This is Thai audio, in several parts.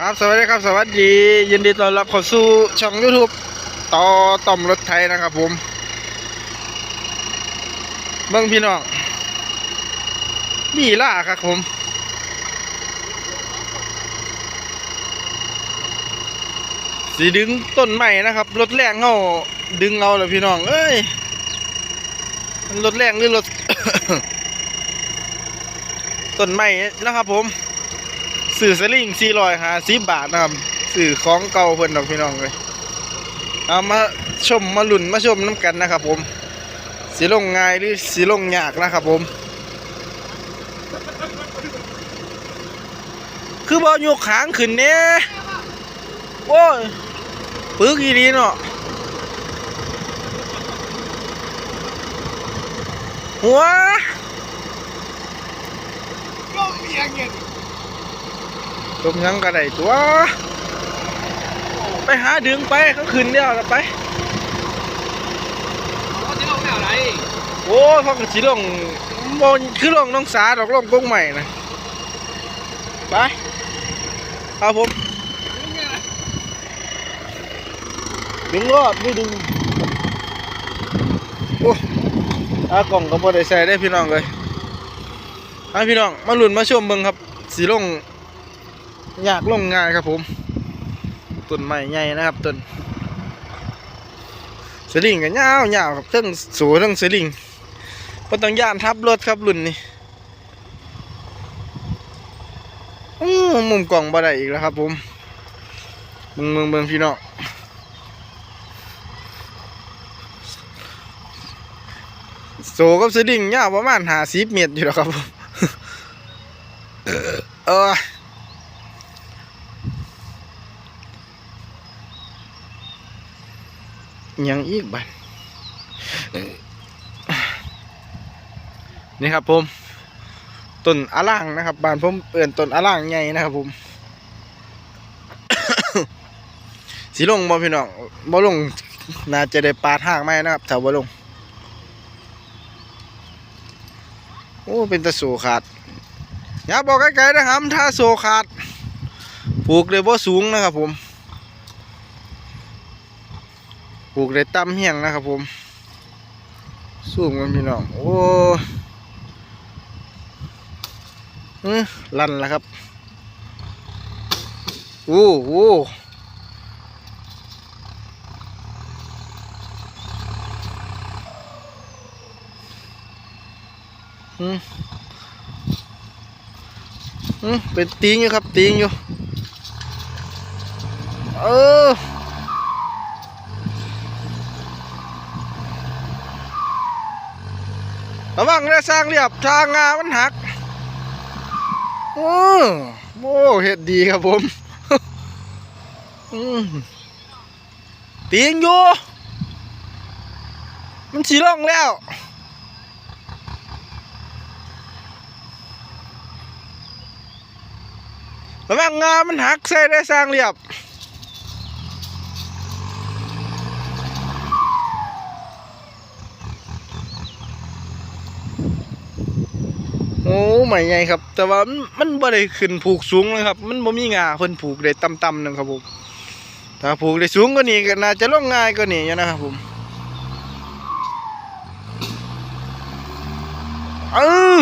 ครับสวัสดีครับสวัสดี ยินดีต้อนรับเข้าสู่ช่อง YouTube ต่อต่อมรถไทยนะครับผมเบิ้งพี่น้องมีล่าครับผม สีดึงต้นใหม่นะครับรถแรงเขาดึงเอาเลยพี่น้องเอ้ยมันรถแรงหรือรถต้นใหม่นะครับผม สื่อสลิงสี่ร้อยหาสิบบาทนะครับสื่อของเก่าเพิ่อนดอกพี่น้องเลยเอามาชมมาลุ่นมาชมน้ำกันนะครับ ผมสีลงง่ายหรือสีลงยากนะครับ ผม คือบอยกขางขึ้นเนี่ยโอ้ยปึกอีดีเนาะหัวก็เมียเงี้ย มยังกระไดตัว ไปหาดึงไปเขาขึ้นเดียวแล้วไปเขาจะเอาแนวไหนโอ้ยพ่อกระชิลงบนคือลงน้องสาดอกลงกงใหม่นะไปเอาผมดึงรอบนี่ดึงโอ้อากล่องก็บ่ได้ใส่ได้พี่น้องเลยให้พี่น้องมาลุ้นมาชมเบิ่งครับสีลง ยากลงง่ายครับผมต้นใหม่ใหญ่นะครับต้นสลิงกันยาวยาวครับทั้งสูทั้งสลิงก็ต้องย่านทับรถครับรุ่นนี้มุมกล่องบ่ได้อีกแล้วครับผมเบิ่งเบิ่งเบิ่งพี่น้องโซกับสลิงยาวประมาณหาสิบเมตรอยู่แล้วครับผมเออ ยังอีกบันนี่ครับผมต้นอะล่างนะครับบ้านผมเอื่นต้นอะล่างใหญ่นะครับผมสีลงบ่พี่น้องบ่ลงน่าจะได้ปาดห้างไหมนะครับแถวบ่ลงโอ้เป็นตะสูขาดอย่าบอกไกลๆนะครับถ้าโซขาดปลูกเลยบ่สูงนะครับผม ปลูกได้ต่ำเฮียงนะครับผมสูงมันพี่น้องโอ้ลั่นแล้วครับโอ้โหอืมอืมเป็นตีงอยู่ครับตีงอยู่ เออ ระวังได้สร้างเรียบทางงามันหักโอ้โหเฮ็ดดีครับผมอืมตีงอยู่ มันสีล่องแล้วระวังงามันหักใส่ได้สร้างเรียบ โอ้ไม่ใหญ่ครับ แต่ว่ามันมันบ่ได้ขึ้นผูกสูงเลยครับ มันบ่มีงาเพิ่นผูกได้ต่ำๆนึงครับผมถ้าผูกได้สูงกว่านี้ก็น่าจะลงง่ายกว่านี้อยู่นะครับผมเออ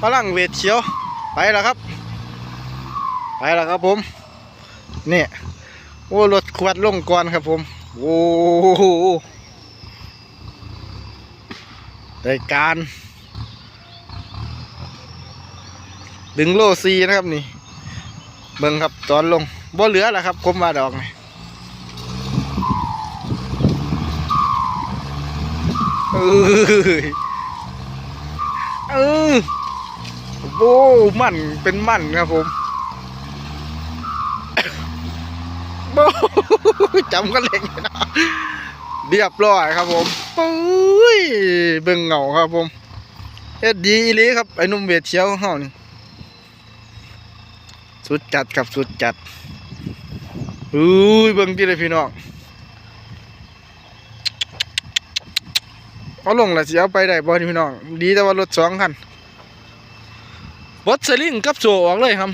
พลังเวทเขียวไปแล้วครับ ไปแล้วครับผมเนี่ยโอ้รถขวัดลงก่อนครับผมโอ้โหได้การ ดึงโลซีนะครับนี่ เบิ่งครับตอนลงบ่เหลือแล้วครับผมมาดอกนี่เอ้ยเออโอ้มันเป็นมันครับผมโอ้จำกันเล็งนะเรียบร้อยครับผมปุ้ยเบิ่งเหงาครับผมเฮ็ดดีอีลีครับไอ้หนุ่มเวียดเชียวเฮานี่ สุดจัดครับสุดจัดอุ้ยเบิ่งที่เลยพี่น้องเอาลงละสิเอาไปได้บ่นี่พี่น้อง ดีแต่ว่ารถสองคันบดสลิงกับโซออกเลยครับ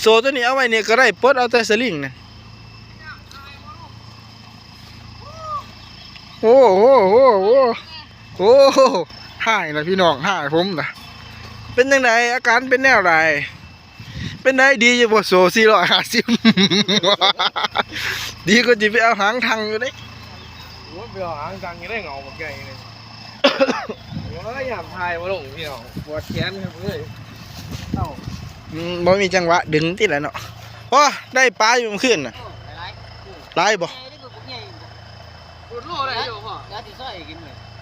โซตัวนี้เอาไว้เนี่ยก็ได้ปลดเอาแต่สลิงเนี่ยโอ้โหโอ้โหโอ้โหหายนะพี่น้องหายผมนะเป็นยังไงอาการเป็นแนวไร เป็นไงดีอยู่บ่โซสี่ร้อยห้าสิบดีก็จะไปเอาหางทางอยู่เด้โอ้ยเบื่อหางจังยังได้เงาแบบใหญ่เลยโอ้ยอยากพายมาลงพี่น้องปวดแขนครับเอ้ยเอ้าอืมบ่มีจังหวะดึงติดแล้วเนาะโอ้ได้ปลาอยู่เมื่อคืนน่ะหลายบ่ปวดโลอะไรอยู่พ่อ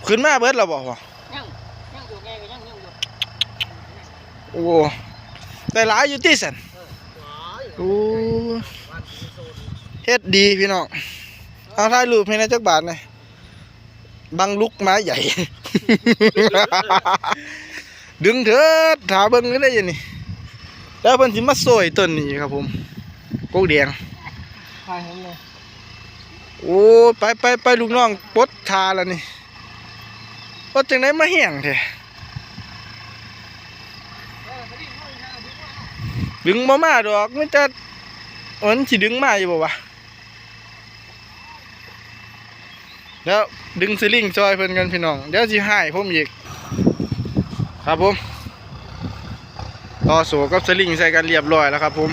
ขึ้นมาเบิดแล้วบ่พ่อโอ้ ได้หลายอยู่ติสันโอ้เฮ็ดดีพี่น้องเอาถ่ายรูปให้นะจักบาทหน่อยบังลุกไม้ใหญ่ ดึงเถิดถาเบิ่งก็ได้อยังนี่แล้วเพิ่นสิมาโซยต้นนี้ครับผมกกแดงพายผมเลยโอ้ไปไปไปลูกน้องปลดทาแล้วนี่ปลดจังไดมาแห้งแท้ ดึงบ่มาดอกมันจะมันสิดึงมาอยู่บ่วะแล้วดึงสลิงจอยเพิ่อนกันพี่น้อง เดี๋ยวสิให้ผมอีก ครับผมต่อโสกับสลิงใส่กันเรียบร้อยแล้วครับผม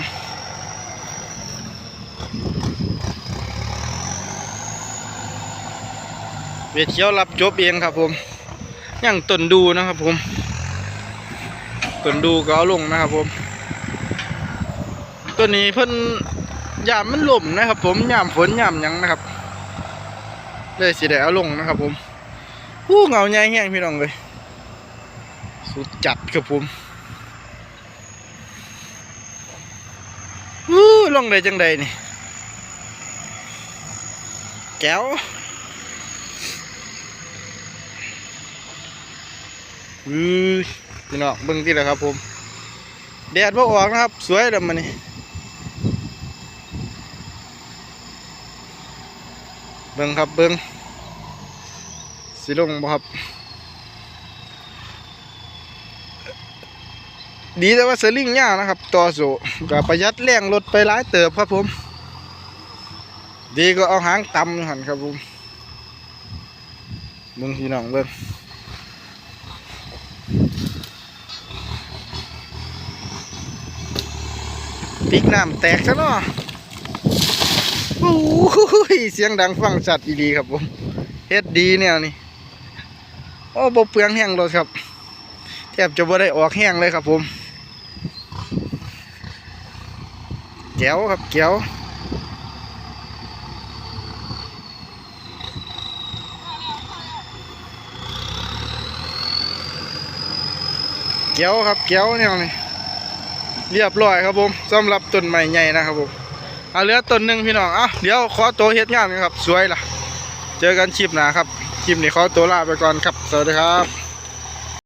เวทเขียวรับจบเองครับผมยังต้นดูนะครับผมต้นดูก็เอาลงนะครับผม ตัวนี้เพิ่นยามมันล่มนะครับ ผมยามฝนยามยังนะครับเลยสิได้เอาลงนะครับ ผมผู้เงาใหญ่แห้งพี่น้องเลยสุดจัดครับผมวู้ลงได้จังใดนี่แก้วอือพี่น้องเบิ่งที่ละครับ ผมแดดบ่ออกนะครับ สวยแล้วมันนี่ เบิ่งครับเบิ่งสิลงบ่ครับ ดีแต่ว่าสลิงยาวนะครับ ต่อโซก็ประหยัดแรงรถไปหลายเติบครับผม ดีก็เอาหางตำหันครับผมเบิ่งพี่น้องเบิ่งพริกน้ำแตกซะเนาะ เสียงดังฟังชัดอีดีครับผมเฮ็ดดีแนวนี้โอ้บ่เปลืองแห้งเลยครับ แทบจะบ่ได้ออกแห้งเลยครับผมแก้วครับแก้วแก้วครับแก้วแนวนี้เรียบร้อยครับผมสำหรับต้นใหม่ใหญ่นะครับผม เอาเหลือต้นหนึ่งพี่น้องอะเดี๋ยวขอตัวเฮ็ดงานกันครับ สวยล่ะ เจอกันชิปหนาครับคลิปนี้ขอตัวลาไปก่อนครับ สวัสดีครับ